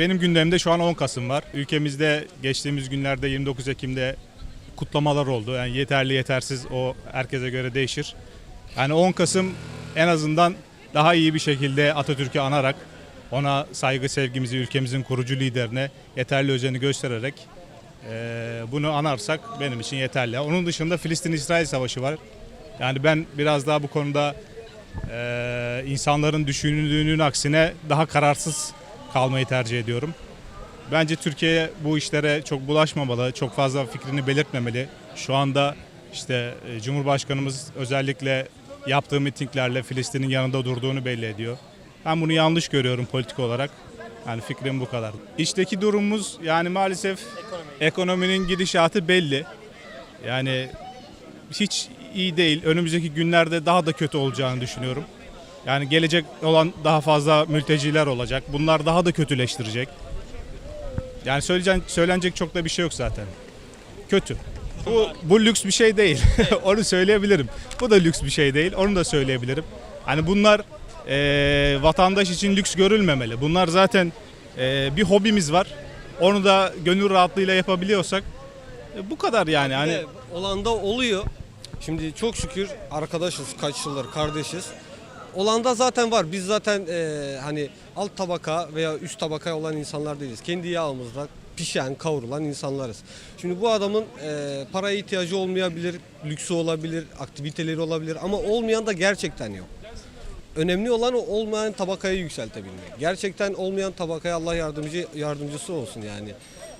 benim gündemimde şu an 10 Kasım var. Ülkemizde geçtiğimiz günlerde 29 Ekim'de kutlamalar oldu. Yani yeterli yetersiz o herkese göre değişir. Yani 10 Kasım en azından daha iyi bir şekilde Atatürk'ü anarak ona saygı sevgimizi ülkemizin kurucu liderine yeterli özeni göstererek eee, bunu anarsak benim için yeterli. Onun dışında Filistin-İsrail savaşı var. Yani ben biraz daha bu konuda eee, insanların düşündüğünün aksine daha kararsız kalmayı tercih ediyorum. Bence Türkiye bu işlere çok bulaşmamalı, çok fazla fikrini belirtmemeli. Şu anda işte e, Cumhurbaşkanımız özellikle yaptığı mitinglerle Filistin'in yanında durduğunu belli ediyor. Ben bunu yanlış görüyorum politik olarak. Yani fikrim bu kadar. İçteki durumumuz yani maalesef ekonominin gidişatı belli. Yani hiç iyi değil. Önümüzdeki günlerde daha da kötü olacağını düşünüyorum. Yani gelecek olan daha fazla mülteciler olacak. Bunlar daha da kötüleştirecek. Yani söyleyecek, söylenecek çok da bir şey yok zaten. Kötü. Bu, bu lüks bir şey değil. Onu söyleyebilirim. Bu da lüks bir şey değil. Onu da söyleyebilirim. Hani bunlar eee, vatandaş için lüks görülmemeli. Bunlar zaten eee, bir hobimiz var. Onu da gönül rahatlığıyla yapabiliyorsak e, bu kadar yani. Hani Hani olanda oluyor. Şimdi çok şükür arkadaşız kaç yıldır kardeşiz. Olanda zaten var. Biz zaten e, hani alt tabaka veya üst tabaka olan insanlar değiliz. Kendi yağımızla pişen, kavrulan insanlarız. Şimdi bu adamın e, paraya ihtiyacı olmayabilir, lüksü olabilir, aktiviteleri olabilir ama olmayan da gerçekten yok. Önemli olan o olmayan tabakayı yükseltebilmek. Gerçekten olmayan tabakaya Allah yardımcı yardımcısı olsun yani.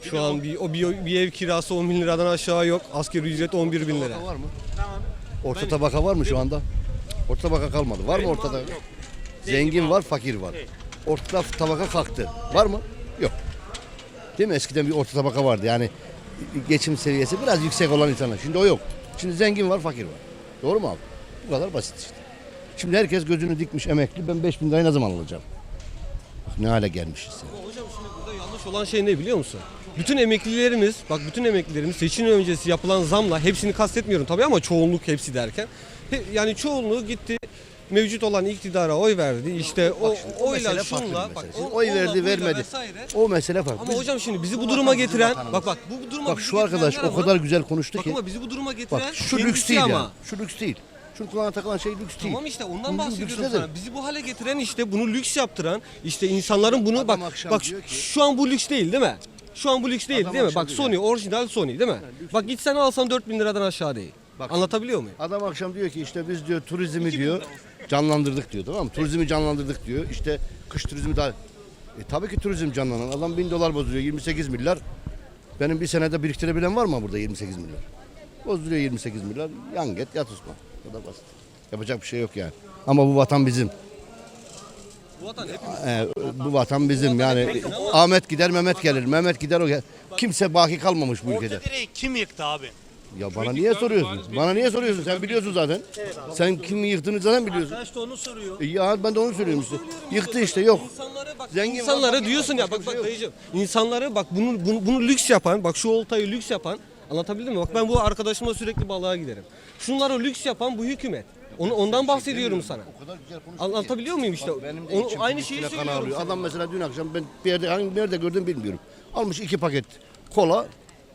Şu an bir, o bir, bir ev kirası 10 bin liradan aşağı yok. Asgari ücret 11 bin lira. Tabaka var mı? Orta tabaka var mı şu anda? Orta tabaka kalmadı. Var mı ortada? Zengin var, fakir var. Orta tabaka kalktı. Var mı? Yok. Değil mi? Eskiden bir orta tabaka vardı. Yani geçim seviyesi biraz yüksek olan insanlar. Şimdi o yok. Şimdi zengin var, fakir var. Doğru mu abi? Bu kadar basit işte. Şimdi herkes gözünü dikmiş emekli. Ben 5000 bin lirayı ne zaman alacağım? Bak ne hale gelmişiz ya. Ama hocam şimdi burada yanlış olan şey ne biliyor musun? Bütün emeklilerimiz, bak bütün emeklilerimiz seçim öncesi yapılan zamla hepsini kastetmiyorum tabii ama çoğunluk hepsi derken. Yani çoğunluğu gitti mevcut olan iktidara oy verdi. İşte o o oyla şunla bak o- Oy verdi, vermedi. vesaire. O mesele farklı. Ama hocam şimdi bizi bu duruma getiren bak bak bu duruma Bak şu arkadaş o kadar güzel konuştu Bak ki. ama bizi bu duruma getiren Bak şu lüks değil ama. yani. Şu lüks değil. Şu kulağına takılan şey lüks değil. Tamam işte ondan Bunun bahsediyorum lüks nedir? sana. Bizi bu hale getiren işte bunu lüks yaptıran işte insanların bunu Adam bak akşam bak diyor ki- şu an bu lüks değil değil mi? Şu an bu lüks değil Adam değil mi? akşam Bak diyor Sony orijinal Sony değil mi? Bak gitsen alsan 4000 liradan aşağı değil. Bak- Anlatabiliyor muyum? Adam akşam diyor ki işte biz diyor turizmi diyor canlandırdık diyor tamam mı? Turizmi canlandırdık diyor. İşte kış turizmi daha... E tabii ki turizm canlanan. Adam 1000 dolar bozuluyor 28 milyar. Benim bir senede biriktirebilen var mı burada 28 milyar? Bozuluyor 28 milyar. Yan get yat Osman. O da basit. Yapacak bir şey yok yani. Ama bu vatan bizim. Bu vatan hepimiz. Ee, bu vatan bizim yani. Ahmet gider Mehmet gelir. Mehmet gider o gel. Kimse baki kalmamış bu ülkede. Orta direği kim yıktı abi? Ya bana niye soruyorsun? Bana niye soruyorsun? Sen biliyorsun zaten. Sen kimi yıktığını zaten biliyorsun. Arkadaş da onu soruyor. E Ya ben de onu söylüyorum işte. Yıktı işte yok. İnsanlara bak Zengin var, diyorsun ya bak bak şey dayıcım. İnsanları bak bunu, bunu bunu lüks yapan bak şu oltayı lüks yapan anlatabildim mi? Bak ben bu arkadaşımla sürekli balığa giderim. Şunları lüks yapan bu hükümet. Onu, ondan bahsediyorum sana. O kadar güzel konuştun ki. Anlatabiliyor muyum işte? Bak benim de Onu, içim aynı şeyi kan söylüyorum ağrıyor. sana. Adam mesela dün akşam ben bir yerde hangi nerede gördüm bilmiyorum. Almış iki paket kola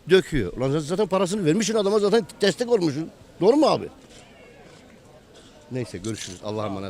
döküyor. Ulan sen zaten parasını vermişsin adama zaten destek olmuşsun. Doğru mu abi? Neyse görüşürüz. Allah'a emanet.